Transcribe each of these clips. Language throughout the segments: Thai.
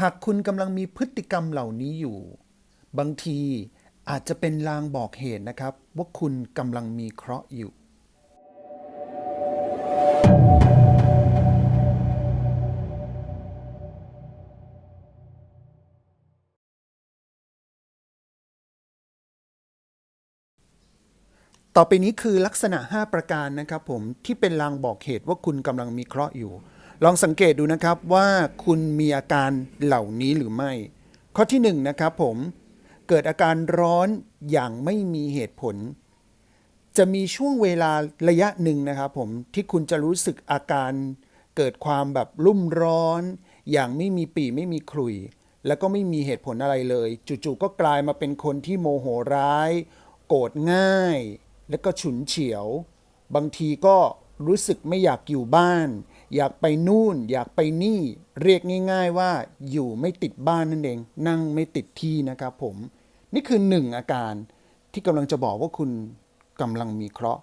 หากคุณกำลังมีพฤติกรรมเหล่านี้อยู่ บางทีอาจจะเป็นลางบอกเหตุนะครับ ว่าคุณกำลังมีเคราะห์อยู่ ต่อไปนี้คือลักษณะ 5 ประการนะครับผมที่เป็นลางบอกเหตุว่าคุณกำลังมีเคราะห์อยู่ ลองสังเกตดูนะครับว่าคุณมีอาการเหล่านี้หรือไม่ ข้อที่1นงนะครับผมเกิดอาการร้อนอย่างไม่มีเหตุผล จะมีช่วงเวลาระยะหนึ่งนะครับผมที่คุณจะรู้สึกอาการเกิดความแบบรุ่มร้อน อย่างไม่มีปีไม่มีขลุย แล้วก็ไม่มีเหตุผลอะไรเลย จู่ๆก็กลายมาเป็นคนที่โมโหร้าย โกรธง่าย แล้วก็ฉุนเฉียว บางทีก็รู้สึกไม่อยากอยู่บ้าน อยากไปนู่น อยากไปนี่ เรียกง่าย ๆว่าอยู่ไม่ติดบ้านนั่นเอง นั่งไม่ติดที่นะครับผม นี่คือหนึ่งอาการที่กำลังจะบอกว่าคุณกำลังมีเคราะห์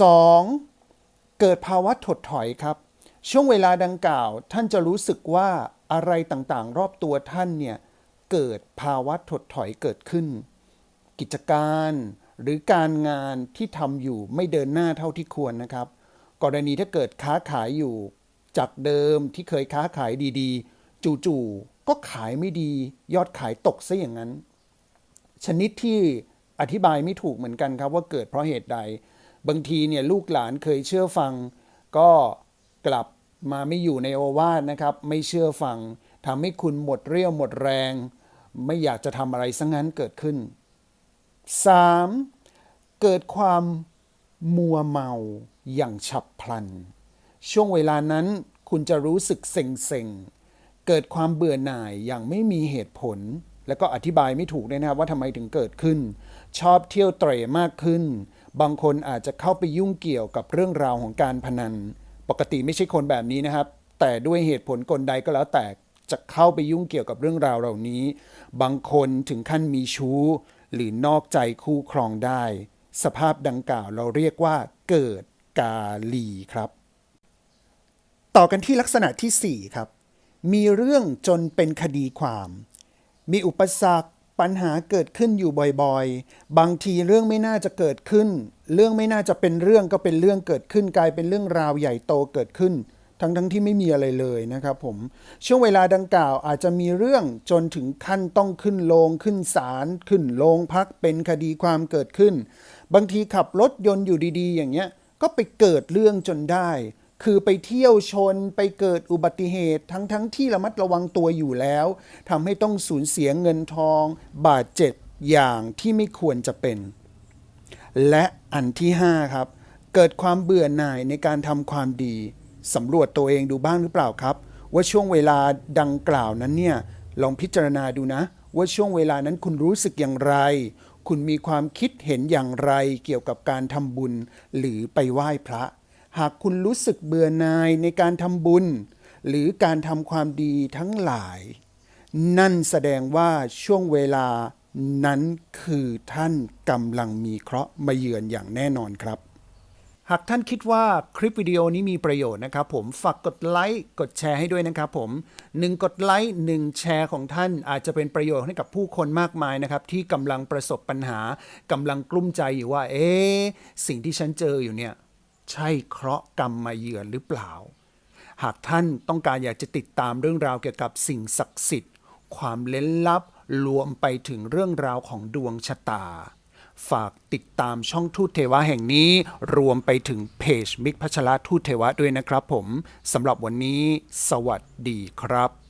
สองเกิดภาวะถดถอยครับ ช่วงเวลาดังกล่าว ท่านจะรู้สึกว่าอะไรต่างๆ รอบตัวท่านเนี่ยเกิดภาวะถดถอยเกิดขึ้น กิจการหรือการงานที่ทำอยู่ไม่เดินหน้าเท่าที่ควรนะครับ กรณีถ้าเกิดค้าขายอยู่ จากเดิมที่เคยค้าขายดีๆ จู่ๆก็ขายไม่ดี ยอดขายตกซะอย่างนั้น ชนิดที่อธิบายไม่ถูกเหมือนกันครับว่าเกิดเพราะเหตุใด บางทีเนี่ยลูกหลานเคยเชื่อฟัง ก็กลับมาไม่อยู่ในโอวาทนะครับ ไม่เชื่อฟังทำให้คุณหมดเรี่ยวหมดแรง ไม่อยากจะทำอะไรซะงั้นเกิดขึ้น 3. เกิดความ มัวเมาอย่างฉับพลัน ช่วงเวลานั้นคุณจะรู้สึกเซ็งๆ เกิดความเบื่อหน่ายอย่างไม่มีเหตุผล แล้วก็อธิบายไม่ถูกด้วยนะครับว่าทำไมถึงเกิดขึ้น ชอบเที่ยวเตร่มากขึ้น บางคนอาจจะเข้าไปยุ่งเกี่ยวกับเรื่องราวของการพนัน ปกติไม่ใช่คนแบบนี้นะครับ แต่ด้วยเหตุผลกลใดก็แล้วแต่จะเข้าไปยุ่งเกี่ยวกับเรื่องราวเหล่านี้ บางคนถึงขั้นมีชู้ หรือนอกใจคู่ครองได้ สภาพดังกล่าวเราเรียกว่าเกิดกาลีครับ ต่อกันที่ลักษณะที่ 4 ครับ มีเรื่องจนเป็นคดีความ มีอุปสรรคปัญหาเกิดขึ้นอยู่บ่อยๆ บางทีเรื่องไม่น่าจะเกิดขึ้น เรื่องไม่น่าจะเป็นเรื่องก็เป็นเรื่องเกิดขึ้น กลายเป็นเรื่องราวใหญ่โตเกิดขึ้น ทั้งทั้งที่ไม่มีอะไรเลยนะครับผม ช่วงเวลาดังกล่าวอาจจะมีเรื่องจนถึงขั้นต้องขึ้นโรงขึ้นศาลขึ้นโรงพักเป็นคดีความเกิดขึ้น บางทีขับรถยนต์อยู่ดีๆ อย่างเงี้ยก็ไปเกิดเรื่องจนได้ คือไปเที่ยวชนไปเกิดอุบัติเหตุทั้งทั้งที่ระมัดระวังตัวอยู่แล้วทำให้ต้องสูญเสียเงินทอง บาดเจ็บอย่างที่ไม่ควรจะเป็น และอันที่ 5 ครับ เกิดความเบื่อหน่ายในการทำความดีสำรวจตัวเองดูบ้างหรือเปล่าครับ ว่าช่วงเวลาดังกล่าวนั้นเนี่ยลองพิจารณาดูนะ ว่าช่วงเวลานั้นคุณรู้สึกอย่างไร คุณมีความคิดเห็นอย่างไรเกี่ยวกับการทำบุญหรือไปไหว้พระ หากคุณรู้สึกเบื่อหน่ายในการทำบุญ หรือการทำความดีทั้งหลาย นั่นแสดงว่าช่วงเวลานั้นคือท่านกำลังมีเคราะห์มาเยือนอย่างแน่นอนครับ หากท่านคิดว่าคลิปวิดีโอนี้มีประโยชน์นะครับผมฝากกดไลค์กดแชร์ให้ด้วยนะครับผมหนึ่งกดไลค์หนึ่งแชร์ของท่านอาจจะเป็นประโยชน์ให้กับผู้คนมากมายนะครับที่กำลังประสบปัญหากำลังกลุ้มใจอยู่ว่า เอ๊สิ่งที่ฉันเจออยู่เนี่ยใช่เคราะห์กรรมมาเยือนหรือเปล่า หากท่านต้องการอยากจะติดตามเรื่องราวเกี่ยวกับสิ่งศักดิ์สิทธิ์ ความเล้นลับรวมไปถึงเรื่องราวของดวงชะตา ฝากติดตามช่องทูตเทวะแห่งนี้ รวมไปถึงเพจมิกพัชระทูตเทวะด้วยนะครับผมสำหรับวันนี้ สวัสดีครับ